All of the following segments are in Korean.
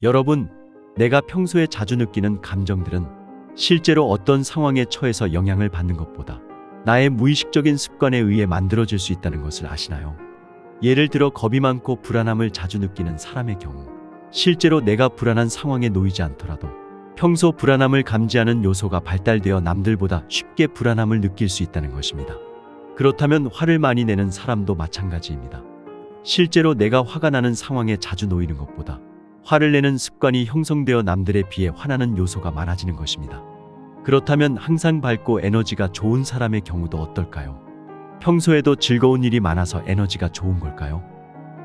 여러분, 내가 평소에 자주 느끼는 감정들은 실제로 어떤 상황에 처해서 영향을 받는 것보다 나의 무의식적인 습관에 의해 만들어질 수 있다는 것을 아시나요? 예를 들어 겁이 많고 불안함을 자주 느끼는 사람의 경우, 실제로 내가 불안한 상황에 놓이지 않더라도 평소 불안함을 감지하는 요소가 발달되어 남들보다 쉽게 불안함을 느낄 수 있다는 것입니다. 그렇다면 화를 많이 내는 사람도 마찬가지입니다. 실제로 내가 화가 나는 상황에 자주 놓이는 것보다 화를 내는 습관이 형성되어 남들에 비해 화나는 요소가 많아지는 것입니다. 그렇다면 항상 밝고 에너지가 좋은 사람의 경우도 어떨까요? 평소에도 즐거운 일이 많아서 에너지가 좋은 걸까요?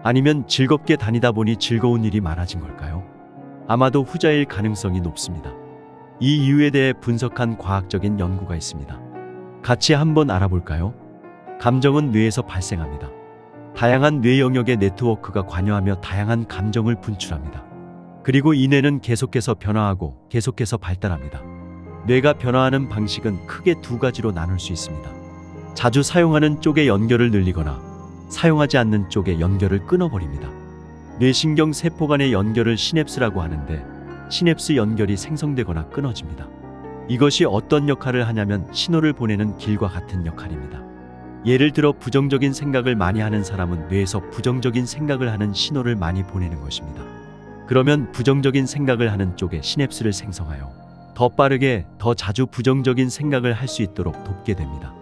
아니면 즐겁게 다니다 보니 즐거운 일이 많아진 걸까요? 아마도 후자일 가능성이 높습니다. 이 이유에 대해 분석한 과학적인 연구가 있습니다. 같이 한번 알아볼까요? 감정은 뇌에서 발생합니다. 다양한 뇌 영역의 네트워크가 관여하며 다양한 감정을 분출합니다. 그리고 이 뇌는 계속해서 변화하고 계속해서 발달합니다. 뇌가 변화하는 방식은 크게 두 가지로 나눌 수 있습니다. 자주 사용하는 쪽의 연결을 늘리거나 사용하지 않는 쪽의 연결을 끊어버립니다. 뇌신경 세포 간의 연결을 시냅스라고 하는데 시냅스 연결이 생성되거나 끊어집니다. 이것이 어떤 역할을 하냐면 신호를 보내는 길과 같은 역할입니다. 예를 들어 부정적인 생각을 많이 하는 사람은 뇌에서 부정적인 생각을 하는 신호를 많이 보내는 것입니다. 그러면 부정적인 생각을 하는 쪽에 시냅스를 생성하여 더 빠르게 더 자주 부정적인 생각을 할 수 있도록 돕게 됩니다.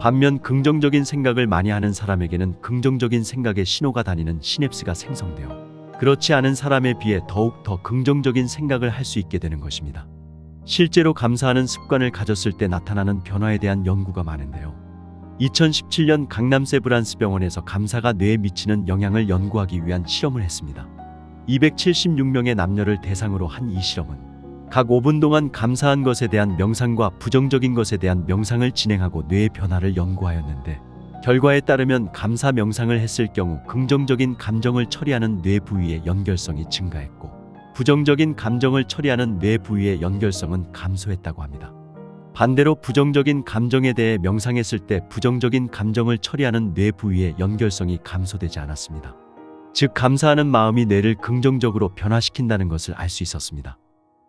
반면 긍정적인 생각을 많이 하는 사람에게는 긍정적인 생각의 신호가 다니는 시냅스가 생성되어 그렇지 않은 사람에 비해 더욱 더 긍정적인 생각을 할 수 있게 되는 것입니다. 실제로 감사하는 습관을 가졌을 때 나타나는 변화에 대한 연구가 많은데요. 2017년 강남 세 브란스 병원에서 감사가 뇌에 미치는 영향을 연구하기 위한 실험을 했습니다. 276명의 남녀를 대상으로 한 이 실험은 각 5분 동안 감사한 것에 대한 명상과 부정적인 것에 대한 명상을 진행하고 뇌의 변화를 연구하였는데 결과에 따르면 감사 명상을 했을 경우 긍정적인 감정을 처리하는 뇌 부위의 연결성이 증가했고 부정적인 감정을 처리하는 뇌 부위의 연결성은 감소했다고 합니다. 반대로 부정적인 감정에 대해 명상했을 때 부정적인 감정을 처리하는 뇌 부위의 연결성이 감소되지 않았습니다. 즉 감사하는 마음이 뇌를 긍정적으로 변화시킨다는 것을 알 수 있었습니다.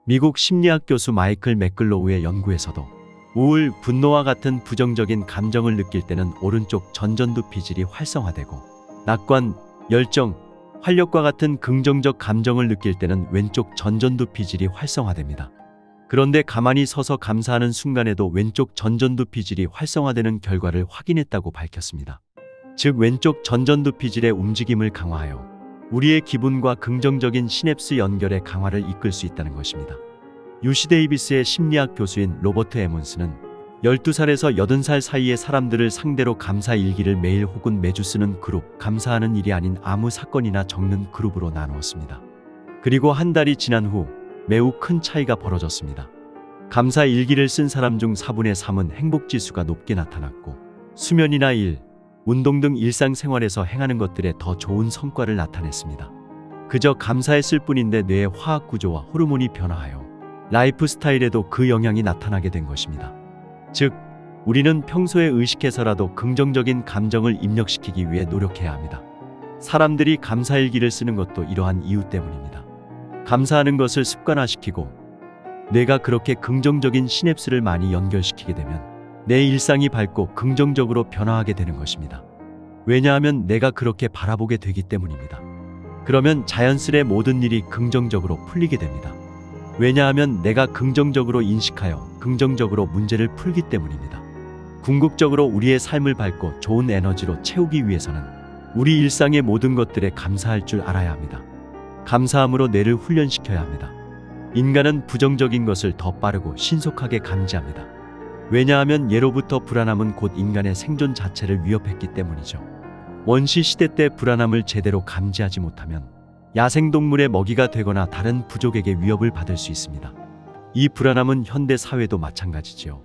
미국 심리학 교수 마이클 맥글로우의 연구에서도 우울, 분노와 같은 부정적인 감정을 느낄 때는 오른쪽 전전두 피질이 활성화되고 낙관, 열정, 활력과 같은 긍정적 감정을 느낄 때는 왼쪽 전전두 피질이 활성화됩니다. 그런데 가만히 서서 감사하는 순간에도 왼쪽 전전두 피질이 활성화되는 결과를 확인했다고 밝혔습니다. 즉 왼쪽 전전두피질의 움직임을 강화하여 우리의 기분과 긍정적인 시냅스 연결의 강화를 이끌 수 있다는 것입니다. 유시 데이비스의 심리학 교수인 로버트 에몬스는 12살에서 80살 사이의 사람들을 상대로 감사 일기를 매일 혹은 매주 쓰는 그룹, 감사하는 일이 아닌 아무 사건이나 적는 그룹으로 나누었습니다. 그리고 한 달이 지난 후 매우 큰 차이가 벌어졌습니다. 감사 일기를 쓴 사람 중 4분의 3은 행복 지수가 높게 나타났고 수면이나 일, 운동 등 일상생활에서 행하는 것들에 더 좋은 성과를 나타냈습니다. 그저 감사했을 뿐인데 뇌의 화학 구조와 호르몬이 변화하여 라이프 스타일에도 그 영향이 나타나게 된 것입니다. 즉, 우리는 평소에 의식해서라도 긍정적인 감정을 입력시키기 위해 노력해야 합니다. 사람들이 감사일기를 쓰는 것도 이러한 이유 때문입니다. 감사하는 것을 습관화시키고 뇌가 그렇게 긍정적인 시냅스를 많이 연결시키게 되면 내 일상이 밝고 긍정적으로 변화하게 되는 것입니다. 왜냐하면 내가 그렇게 바라보게 되기 때문입니다. 그러면 자연스레 모든 일이 긍정적으로 풀리게 됩니다. 왜냐하면 내가 긍정적으로 인식하여 긍정적으로 문제를 풀기 때문입니다. 궁극적으로 우리의 삶을 밝고 좋은 에너지로 채우기 위해서는 우리 일상의 모든 것들에 감사할 줄 알아야 합니다. 감사함으로 뇌를 훈련시켜야 합니다. 인간은 부정적인 것을 더 빠르고 신속하게 감지합니다. 왜냐하면 예로부터 불안함은 곧 인간의 생존 자체를 위협했기 때문이죠. 원시 시대 때 불안함을 제대로 감지하지 못하면 야생동물의 먹이가 되거나 다른 부족에게 위협을 받을 수 있습니다. 이 불안함은 현대 사회도 마찬가지지요.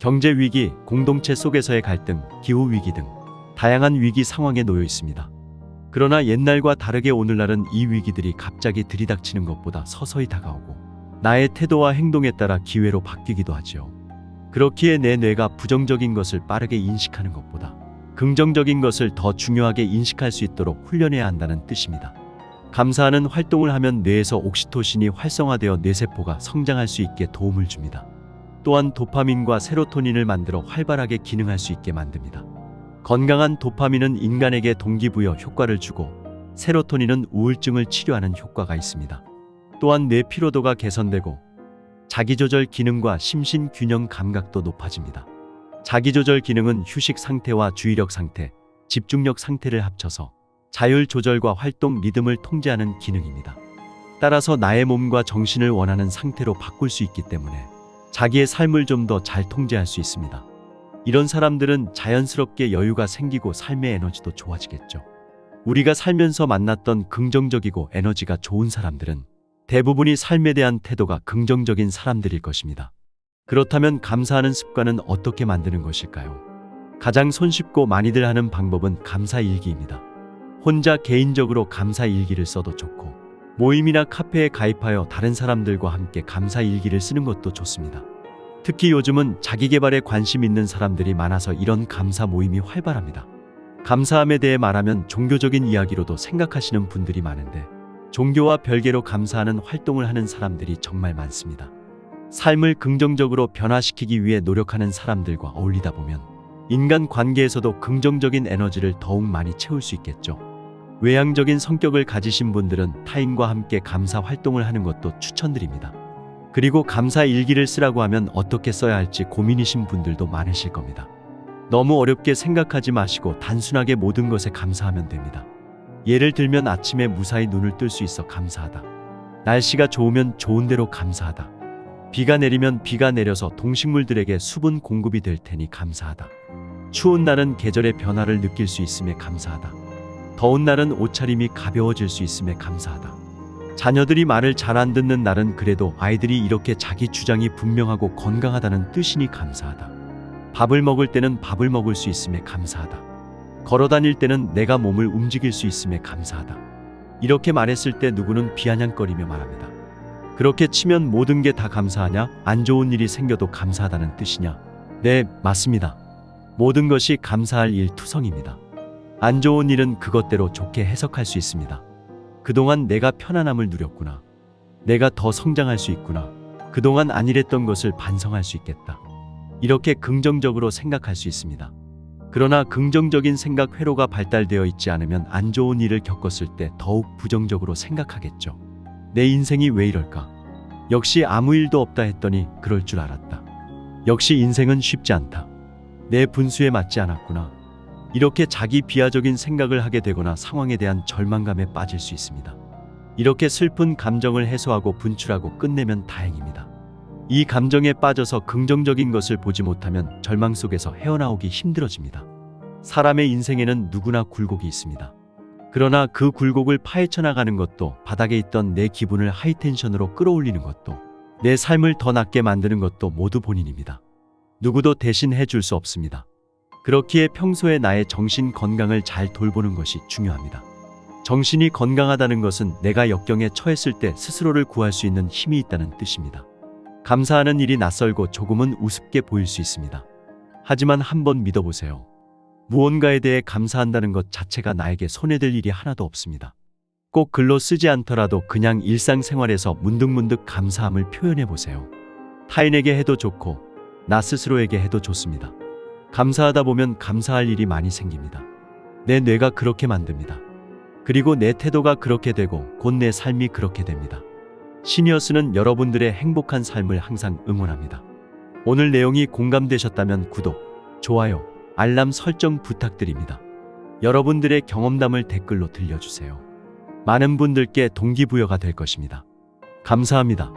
경제 위기, 공동체 속에서의 갈등, 기후 위기 등 다양한 위기 상황에 놓여 있습니다. 그러나 옛날과 다르게 오늘날은 이 위기들이 갑자기 들이닥치는 것보다 서서히 다가오고 나의 태도와 행동에 따라 기회로 바뀌기도 하지요. 그렇기에 내 뇌가 부정적인 것을 빠르게 인식하는 것보다 긍정적인 것을 더 중요하게 인식할 수 있도록 훈련해야 한다는 뜻입니다. 감사하는 활동을 하면 뇌에서 옥시토신이 활성화되어 뇌세포가 성장할 수 있게 도움을 줍니다. 또한 도파민과 세로토닌을 만들어 활발하게 기능할 수 있게 만듭니다. 건강한 도파민은 인간에게 동기부여 효과를 주고 세로토닌은 우울증을 치료하는 효과가 있습니다. 또한 뇌 피로도가 개선되고 자기조절 기능과 심신 균형 감각도 높아집니다. 자기조절 기능은 휴식 상태와 주의력 상태, 집중력 상태를 합쳐서 자율 조절과 활동 리듬을 통제하는 기능입니다. 따라서 나의 몸과 정신을 원하는 상태로 바꿀 수 있기 때문에 자기의 삶을 좀 더 잘 통제할 수 있습니다. 이런 사람들은 자연스럽게 여유가 생기고 삶의 에너지도 좋아지겠죠. 우리가 살면서 만났던 긍정적이고 에너지가 좋은 사람들은 대부분이 삶에 대한 태도가 긍정적인 사람들일 것입니다. 그렇다면 감사하는 습관은 어떻게 만드는 것일까요? 가장 손쉽고 많이들 하는 방법은 감사 일기입니다. 혼자 개인적으로 감사 일기를 써도 좋고 모임이나 카페에 가입하여 다른 사람들과 함께 감사 일기를 쓰는 것도 좋습니다. 특히 요즘은 자기 개발에 관심 있는 사람들이 많아서 이런 감사 모임이 활발합니다. 감사함에 대해 말하면 종교적인 이야기로도 생각하시는 분들이 많은데 종교와 별개로 감사하는 활동을 하는 사람들이 정말 많습니다. 삶을 긍정적으로 변화시키기 위해 노력하는 사람들과 어울리다 보면 인간 관계에서도 긍정적인 에너지를 더욱 많이 채울 수 있겠죠. 외향적인 성격을 가지신 분들은 타인과 함께 감사 활동을 하는 것도 추천드립니다. 그리고 감사 일기를 쓰라고 하면 어떻게 써야 할지 고민이신 분들도 많으실 겁니다. 너무 어렵게 생각하지 마시고 단순하게 모든 것에 감사하면 됩니다. 예를 들면 아침에 무사히 눈을 뜰 수 있어 감사하다. 날씨가 좋으면 좋은 대로 감사하다. 비가 내리면 비가 내려서 동식물들에게 수분 공급이 될 테니 감사하다. 추운 날은 계절의 변화를 느낄 수 있음에 감사하다. 더운 날은 옷차림이 가벼워질 수 있음에 감사하다. 자녀들이 말을 잘 안 듣는 날은 그래도 아이들이 이렇게 자기 주장이 분명하고 건강하다는 뜻이니 감사하다. 밥을 먹을 때는 밥을 먹을 수 있음에 감사하다. 걸어 다닐 때는 내가 몸을 움직일 수 있음에 감사하다. 이렇게 말했을 때 누구는 비아냥거리며 말합니다. 그렇게 치면 모든 게 다 감사하냐? 안 좋은 일이 생겨도 감사하다는 뜻이냐? 네, 맞습니다. 모든 것이 감사할 일 투성입니다. 안 좋은 일은 그것대로 좋게 해석할 수 있습니다. 그동안 내가 편안함을 누렸구나. 내가 더 성장할 수 있구나. 그동안 안일했던 것을 반성할 수 있겠다. 이렇게 긍정적으로 생각할 수 있습니다. 그러나 긍정적인 생각 회로가 발달되어 있지 않으면 안 좋은 일을 겪었을 때 더욱 부정적으로 생각하겠죠. 내 인생이 왜 이럴까? 역시 아무 일도 없다 했더니 그럴 줄 알았다. 역시 인생은 쉽지 않다. 내 분수에 맞지 않았구나. 이렇게 자기 비하적인 생각을 하게 되거나 상황에 대한 절망감에 빠질 수 있습니다. 이렇게 슬픈 감정을 해소하고 분출하고 끝내면 다행입니다. 이 감정에 빠져서 긍정적인 것을 보지 못하면 절망 속에서 헤어나오기 힘들어집니다. 사람의 인생에는 누구나 굴곡이 있습니다. 그러나 그 굴곡을 파헤쳐 나가는 것도 바닥에 있던 내 기분을 하이텐션으로 끌어올리는 것도 내 삶을 더 낫게 만드는 것도 모두 본인입니다. 누구도 대신 해줄 수 없습니다. 그렇기에 평소에 나의 정신 건강을 잘 돌보는 것이 중요합니다. 정신이 건강하다는 것은 내가 역경에 처했을 때 스스로를 구할 수 있는 힘이 있다는 뜻입니다. 감사하는 일이 낯설고 조금은 우습게 보일 수 있습니다. 하지만 한번 믿어보세요. 무언가에 대해 감사한다는 것 자체가 나에게 손해될 일이 하나도 없습니다. 꼭 글로 쓰지 않더라도 그냥 일상생활에서 문득문득 감사함을 표현해 보세요. 타인에게 해도 좋고, 나 스스로에게 해도 좋습니다. 감사하다 보면 감사할 일이 많이 생깁니다. 내 뇌가 그렇게 만듭니다. 그리고 내 태도가 그렇게 되고 곧 내 삶이 그렇게 됩니다. 시니어스는 여러분들의 행복한 삶을 항상 응원합니다. 오늘 내용이 공감되셨다면 구독, 좋아요, 알람 설정 부탁드립니다. 여러분들의 경험담을 댓글로 들려주세요. 많은 분들께 동기부여가 될 것입니다. 감사합니다.